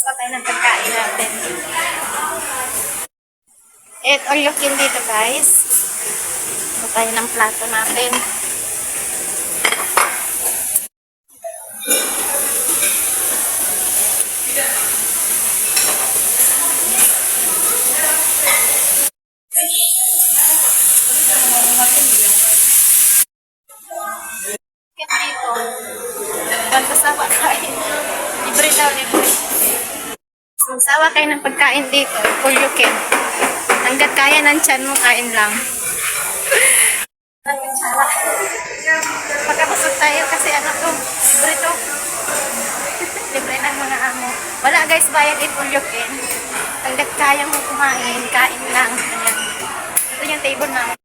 guys, patay ng pagkain natin. Et, all you can dito guys. Patay ng plato natin. Dito. Libre daw, libre. Magsawa kayo ng pagkain dito, all you can. Hanggat kaya ng tiyan mo, kain lang. Pagkabusog tayo kasi ano to, libre to. libre ng mga amo. Wala guys, bayad in all you can. Hanggat kaya mo kumain, kain lang. Ayan. Ito yung table namin.